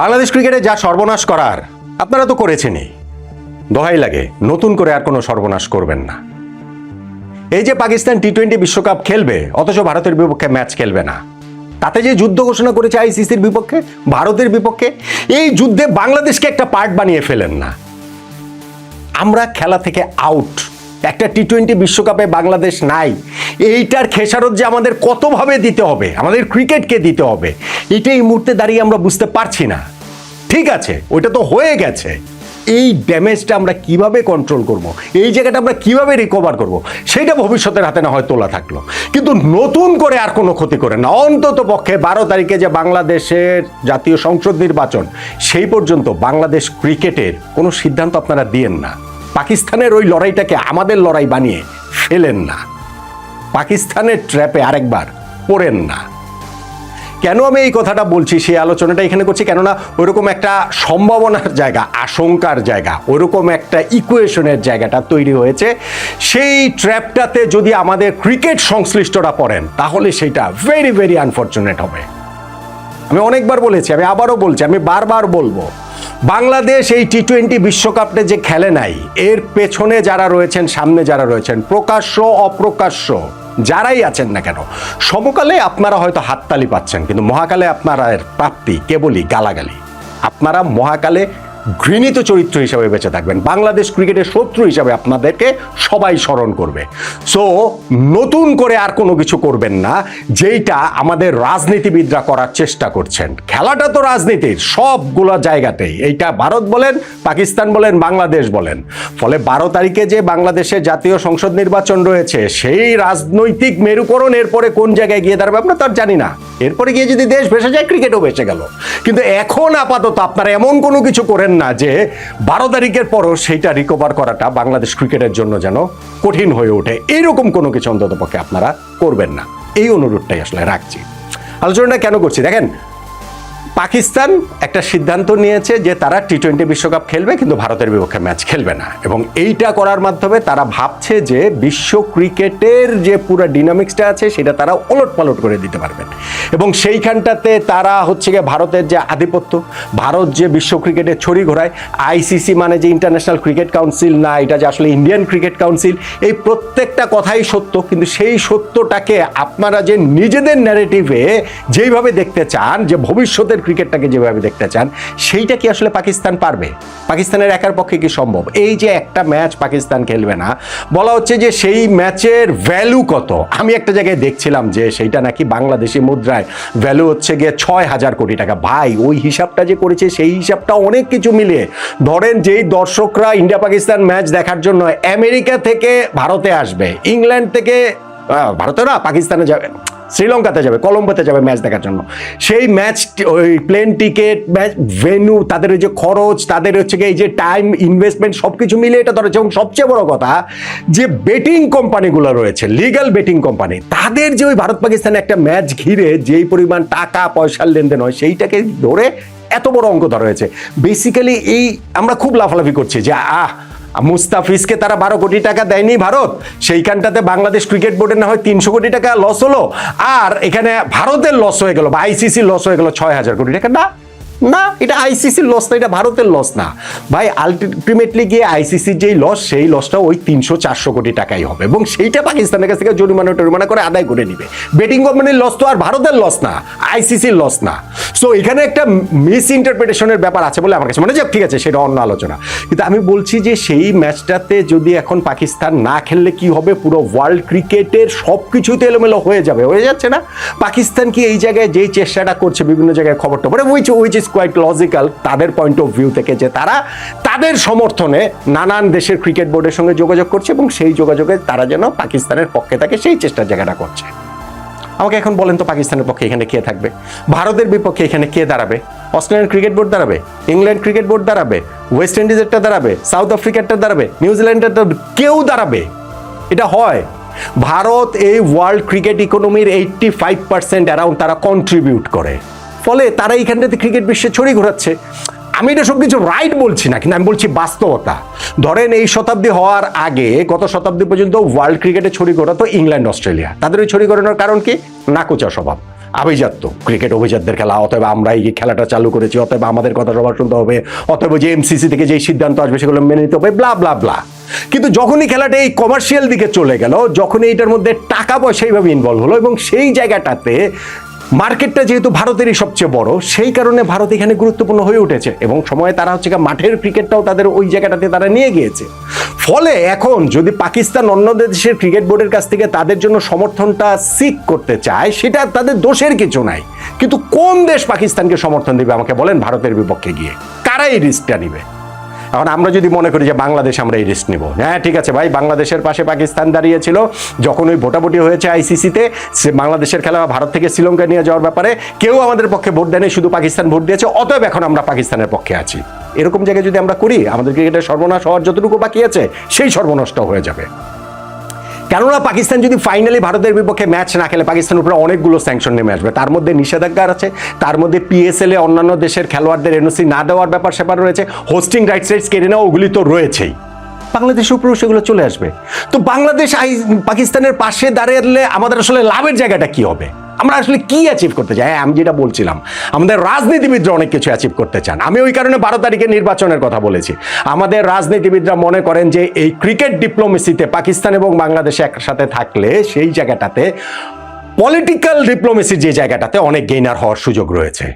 বাংলাদেশ ক্রিকেটে যা সর্বনাশ করার, আপনারা তো করেছেনই। দোহাই লাগে, নতুন করে আর কোনো সর্বনাশ করবেন না। এই যে পাকিস্তান টি টোয়েন্টি বিশ্বকাপ খেলবে, অথচ ভারতের বিপক্ষে ম্যাচ খেলবে না। তাতে যে যুদ্ধ ঘোষণা করেছে আইসিসির বিপক্ষে, ভারতের বিপক্ষে, এই যুদ্ধে বাংলাদেশকে একটা পার্ট বানিয়ে ফেলেন না। আমরা খেলা থেকে আউট একটা টি টোয়েন্টি বিশ্বকাপে বাংলাদেশ নাই। এইটার খেসারত যে আমাদের কতভাবে দিতে হবে, আমাদের ক্রিকেটকে দিতে হবে, এটা এই মুহূর্তে দাঁড়িয়ে আমরা বুঝতে পারছি না। ঠিক আছে, ওইটা তো হয়ে গেছে। এই ড্যামেজটা আমরা কীভাবে কন্ট্রোল করব? এই জায়গাটা আমরা কীভাবে রিকভার করব? সেটা ভবিষ্যতের হাতে না হয় তোলা থাকল। কিন্তু নতুন করে আর কোনো ক্ষতি করে না। অন্তত পক্ষে বারো তারিখে যে বাংলাদেশের জাতীয় সংসদ নির্বাচন, সেই পর্যন্ত বাংলাদেশ ক্রিকেটের কোনো সিদ্ধান্ত আপনারা দিয়েন না। পাকিস্তানের ওই লড়াইটাকে আমাদের লড়াই বানিয়ে ফেলেন না। পাকিস্তানের ট্র্যাপে আরেকবার, পড়েন না। কেন আমি এই কথাটা বলছি, সেই আলোচনাটা এখানে করছি? কেননা ওইরকম একটা সম্ভাবনার জায়গা, আশঙ্কার জায়গা, ওরকম একটা ইকুয়েশনের জায়গাটা তৈরি হয়েছে। সেই ট্র্যাপটাতে যদি আমাদের ক্রিকেট সংশ্লিষ্টরা পড়েন, তাহলে সেটা ভেরি ভেরি আনফর্চুনেট হবে। আমি অনেকবার বলেছি, আমি আবারও বলছি, আমি বারবার বলব, বাংলাদেশ এই টি টোয়েন্টি বিশ্বকাপটা যে খেলে নাই, এর পেছনে যারা রয়েছেন, সামনে যারা রয়েছেন, প্রকাশ্য, অপ্রকাশ্য যারাই আছেন না কেন, সমকালে আপনারা হয়তো হাততালি পাচ্ছেন, কিন্তু মহাকালে আপনারা এর প্রাপ্তি কেবলই গালাগালি। আপনারা মহাকালে ঘৃণিত চরিত্র হিসাবে বেঁচে থাকবেন। বাংলাদেশ ক্রিকেটের শত্রু হিসাবে আপনাদেরকে সবাই স্মরণ করবে। সো নতুন করে আর কোনো কিছু করবেন না, যেইটা আমাদের রাজনীতিবিদরা করার চেষ্টা করছেন। খেলাটা তো রাজনীতির, সবগুলো জায়গাতেই। এইটা ভারত বলেন, পাকিস্তান বলেন, বাংলাদেশ বলেন। ফলে বারো তারিখে যে বাংলাদেশের জাতীয় সংসদ নির্বাচন রয়েছে, সেই রাজনৈতিক মেরুকরণ এরপরে কোন জায়গায় গিয়ে দাঁড়াবে আমরা তো আর জানি না। এরপরে গিয়ে যদি দেশ ভেসে যায়, ক্রিকেটও ভেসে গেল। কিন্তু এখন আপাতত আপনারা এমন কোনো কিছু করেন না যে বারো তারিখের পরও সেইটা রিকভার করাটা বাংলাদেশ ক্রিকেটের জন্য যেন কঠিন হয়ে ওঠে। এইরকম কোনো কিছু অন্তত পক্ষে আপনারা করবেন না। এই অনুরোধটাই আসলে রাখছি। আলোচনাটা কেন করছি? দেখেন, পাকিস্তান একটা সিদ্ধান্ত নিয়েছে যে তারা টি টোয়েন্টি বিশ্বকাপ খেলবে, কিন্তু ভারতের বিপক্ষে ম্যাচ খেলবে না। এবং এইটা করার মাধ্যমে তারা ভাবছে যে বিশ্ব ক্রিকেটের যে পুরো ডিনামিক্সটা আছে, সেটা তারা ওলট পালট করে দিতে পারবেন। এবং সেইখানটাতে তারা হচ্ছে গিয়ে ভারতের যে আধিপত্য, ভারত যে বিশ্ব ক্রিকেটে ছড়ি ঘোরায়, আইসিসি মানে যে ইন্টারন্যাশনাল ক্রিকেট কাউন্সিল না, এটা যে আসলে ইন্ডিয়ান ক্রিকেট কাউন্সিল এই প্রত্যেকটা কথাই সত্য, কিন্তু সেই সত্যটাকে আপনারা যে নিজেদের ন্যারেটিভে যেইভাবে দেখতে চান, যে ভবিষ্যতের ক্রিকেটটাকে যেভাবে দেখতে চান, সেইটা কি আসলে পাকিস্তান পারবে? পাকিস্তানের একার পক্ষে কি সম্ভব? এই যে একটা ম্যাচ পাকিস্তান খেলবে না, বলা হচ্ছে যে সেই ম্যাচের ভ্যালু কত? আমি একটা জায়গায় দেখছিলাম যে সেইটা নাকি বাংলাদেশি মুদ্রায় ভ্যালু হচ্ছে গিয়ে ছয় হাজার কোটি টাকা। ভাই, ওই হিসাবটা যে করেছে, সেই হিসাবটা অনেক কিছু মিলিয়ে। ধরেন যেই দর্শকরা ইন্ডিয়া পাকিস্তান ম্যাচ দেখার জন্য আমেরিকা থেকে ভারতে আসবে ইংল্যান্ড থেকে ভারতে না, পাকিস্তানে যাবে। শ্রীলঙ্কাতে যাবে, কলম্বোতে যাবে ম্যাচ দেখার জন্য। সেই ম্যাচ ওই প্লেন টিকিট ম্যাচ ভেন্যু তাদের ওই যে খরচ, তাদের হচ্ছে এই যে টাইম ইনভেস্টমেন্ট সব কিছু মিলে এটা ধরেছে। এবং সবচেয়ে বড় কথা, যে বেটিং কোম্পানিগুলো রয়েছে লিগ্যাল বেটিং কোম্পানি তাদের যে ওই ভারত পাকিস্তানে একটা ম্যাচ ঘিরে যেই পরিমাণ টাকা, পয়সার লেনদেন হয়, সেইটাকে ধরে এত বড় অঙ্ক ধরা হয়েছে। বেসিক্যালি এই আমরা খুব লাফালাফি করছি যে, আহ মুস্তাফিজকে তারা বারো কোটি টাকা দেয়নি ভারত। সেইখানটাতে বাংলাদেশ ক্রিকেট বোর্ডের না হয় তিনশো কোটি টাকা লস হলো। আর এখানে ভারতের লস হয়ে গেল বা আইসিসি লস হয়ে গেল ছয় হাজার কোটি টাকা। না না, এটা আইসিসির লস না, এটা ভারতের লস না। ভাই আলটিমেটলি গিয়ে আইসিসির যেই লস সেই লসটা ওই তিনশো চারশো কোটি টাকাই হবে। এবং সেইটা পাকিস্তানের কাছ থেকে জরিমানা টরিমানা করে আদায় করে নিবে। বেটিং কোম্পানির লস তো আর ভারতের লস না আইসিসির লস না। সো এখানে একটা মিস ইন্টারপ্রিটেশনের ব্যাপার আছে বলে আমার কাছে মনে হয়। ঠিক আছে, সেটা অন্য আলোচনা। কিন্তু আমি বলছি যে সেই ম্যাচটাতে যদি এখন পাকিস্তান না খেললে কি হবে? পুরো ওয়ার্ল্ড ক্রিকেটের সব কিছুতে এলোমেলো হয়ে যাবে, হয়ে যাচ্ছে না? পাকিস্তান কি এই জায়গায় যেই চেষ্টাটা করছে বিভিন্ন জায়গায় খবর টবর which which is quite logical তাদের পয়েন্ট অফ ভিউ থেকে যে তারা তাদের সমর্থনে নানান দেশের ক্রিকেট বোর্ডের সঙ্গে যোগাযোগ করছে এবং সেই যোগাযোগে তারা যেন পাকিস্তানের পক্ষে থাকে, সেই চেষ্টার জায়গাটা করছে। আমাকে এখন বলেন তো পাকিস্তানের পক্ষে এখানে কে থাকবে? ভারতের বিপক্ষে এখানে কে দাঁড়াবে? অস্ট্রেলিয়ান ক্রিকেট বোর্ড দাঁড়াবে? ইংল্যান্ড ক্রিকেট বোর্ড দাঁড়াবে? ওয়েস্ট ইন্ডিজেরটা দাঁড়াবে? সাউথ আফ্রিকারটা দাঁড়াবে? নিউজিল্যান্ডের কেউ দাঁড়াবে? এটা হয়। ভারত এই ওয়ার্ল্ড ক্রিকেট ইকোনমির এইট্টি ফাইভ পার্সেন্ট অ্যারাউন্ড তারা কন্ট্রিবিউট করে। ফলে তারা এইখানটাতে ক্রিকেট বিশ্বে ছড়িয়ে ঘোরাচ্ছে। আমি এটা সব কিছু রাইট বলছি না, কিন্তু আমি বলছি বাস্তবতা। ধরেন এই শতাব্দী হওয়ার আগে, গত শতাব্দী পর্যন্ত ওয়ার্ল্ড ক্রিকেটে ছড়ি ঘোরাতো ইংল্যান্ড অস্ট্রেলিয়া তাদের ওই ছড়ি ঘোরানোর কারণ কি? নাকুচা স্বভাব, আভিজাত্য। ক্রিকেট অভিজাতদের খেলা, অতএব আমরা এই খেলাটা চালু করেছি, অতএব আমাদের কথা সবার শুনতে হবে, অতএব যে এমসিসি থেকে যেই সিদ্ধান্ত আসবে সেগুলো মেনে নিতে হবে ব্লা ব্লা ব্লা কিন্তু যখনই খেলাটা এই কমার্শিয়াল দিকে চলে গেল, যখনই এইটার মধ্যে টাকা পয়সা এইভাবে ইনভলভ হলো এবং সেই জায়গাটাতে মার্কেটটা যেহেতু ভারতেরই সবচেয়ে বড়, সেই কারণে ভারত এখানে গুরুত্বপূর্ণ হয়ে উঠেছে এবং সময়ে তারা হচ্ছে মাঠের ক্রিকেটটাও তাদের ওই জায়গাটাতে তারা নিয়ে গিয়েছে। ফলে এখন যদি পাকিস্তান অন্য দেশের ক্রিকেট বোর্ডের কাছ থেকে তাদের জন্য সমর্থনটা সিক করতে চায়, সেটা তাদের দোষের কিছু নাই। কিন্তু কোন দেশ পাকিস্তানকে সমর্থন দিবে আমাকে বলেন ভারতের বিপক্ষে গিয়ে? কারা এই রিস্কটা নিবে? এখন আমরা যদি মনে করি যে বাংলাদেশ আমরা এই রিস্ক নিব। হ্যাঁ ঠিক আছে ভাই, বাংলাদেশের পাশে পাকিস্তান দাঁড়িয়েছিল, যখন ওই ভোটাভুটি হয়েছে আইসিসিতে সে বাংলাদেশের খেলা ভারত থেকে শ্রীলঙ্কা নিয়ে যাওয়ার ব্যাপারে কেউ আমাদের পক্ষে ভোট দেয়নি, শুধু পাকিস্তান ভোট দিয়েছে, অতএব এখন আমরা পাকিস্তানের পক্ষে আছি। এরকম জায়গায় যদি আমরা করি, আমাদের ক্রিকেটের সর্বনাশ হওয়ার যতটুকু বাকি আছে, সেই সর্বনষ্ট হয়ে যাবে। কেননা পাকিস্তান যদি ফাইনালি ভারতের বিপক্ষে ম্যাচ না খেলে, পাকিস্তানের উপরে অনেকগুলো স্যাংশন নেমে আসবে। তার মধ্যে নিষেধাজ্ঞার আছে, তার মধ্যে পিএসএল এ অন্যান্য দেশের খেলোয়াড়দের এনওসি না দেওয়ার ব্যাপার সেপার রয়েছে হোস্টিং রাইটস রাইটস কেড়ে নেওয়া ওগুলি তো রয়েছেই। বাংলাদেশের উপরেও সেগুলো চলে আসবে। তো বাংলাদেশ পাকিস্তানের পাশে দাঁড়িয়ে দাঁড়ালে আমাদের আসলে লাভের জায়গাটা কি হবে? আমরা আসলে কি অ্যাচিভ করতে চাই? হ্যাঁ আমি যেটা বলছিলাম, আমাদের রাজনীতিবিদরা অনেক কিছু অ্যাচিভ করতে চান। আমি ওই কারণে বারো তারিখে নির্বাচনের কথা বলেছি। আমাদের রাজনীতিবিদরা মনে করেন যে এই ক্রিকেট ডিপ্লোমেসিতে পাকিস্তান এবং বাংলাদেশ একসাথে থাকলে সেই জায়গাটাতে পলিটিক্যাল ডিপ্লোমেসির যে জায়গাটাতে অনেক গেইনার হওয়ার সুযোগ রয়েছে।